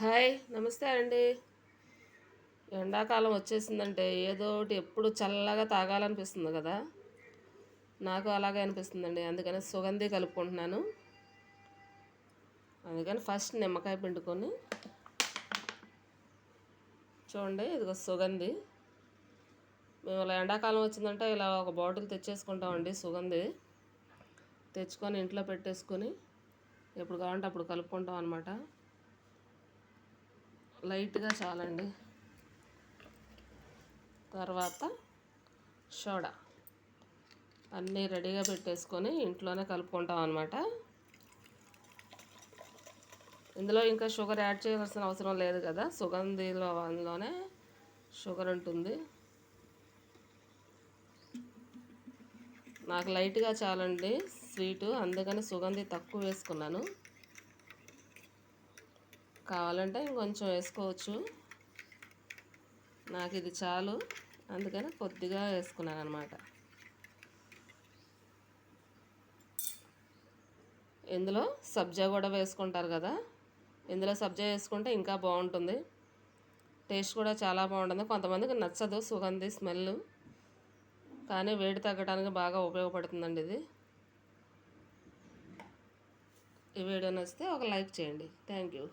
Hi నమస్తే అండి. ఎండాకాలం వచ్చేసిందంటే ఏదో ఒకటి ఎప్పుడు చల్లగా తాగాలనిపిస్తుంది కదా. నాకు అలాగే అనిపిస్తుందండి. అందుకని సుగంధి కలుపుకుంటున్నాను. అందుకని ఫస్ట్ నిమ్మకాయ పిండుకొని చూడండి ఇదిగో సుగంధి. మేము ఇలా ఎండాకాలం వచ్చిందంటే ఇలా ఒక బాటిల్ తెచ్చేసుకుంటామండి సుగంధి. తెచ్చుకొని ఇంట్లో పెట్టేసుకొని ఎప్పుడు కావాలంటే అప్పుడు కలుపుకుంటాం అనమాట లైట్గా చాలండి. తర్వాత సోడా. అన్నీ రెడీగా పెట్టేసుకొని ఇంట్లోనే కలుపుకుంటాం అనమాట ఇందులో ఇంకా షుగర్ యాడ్ చేయాల్సిన అవసరం లేదు కదా. సుగంధిలో అందులోనే షుగర్ ఉంటుంది. నాకు లైట్గా చాలండి స్వీటు. అందుకని సుగంధి తక్కువ వేసుకున్నాను. కావాలంటే ఇంకొంచెం వేసుకోవచ్చు. నాకు ఇది చాలు. అందుకని కొద్దిగా వేసుకున్నాను అనమాట ఇందులో సబ్జా కూడా వేసుకుంటారు కదా. ఇందులో సబ్జా వేసుకుంటే ఇంకా బాగుంటుంది. టేస్ట్ కూడా చాలా బాగుంటుంది. కొంతమందికి నచ్చదు సుగంధి స్మెల్ కానీ వేడి తగ్గడానికి బాగా ఉపయోగపడుతుందండి ఇది. ఈ వీడియో నచ్చితే ఒక లైక్ చేయండి. Thank you.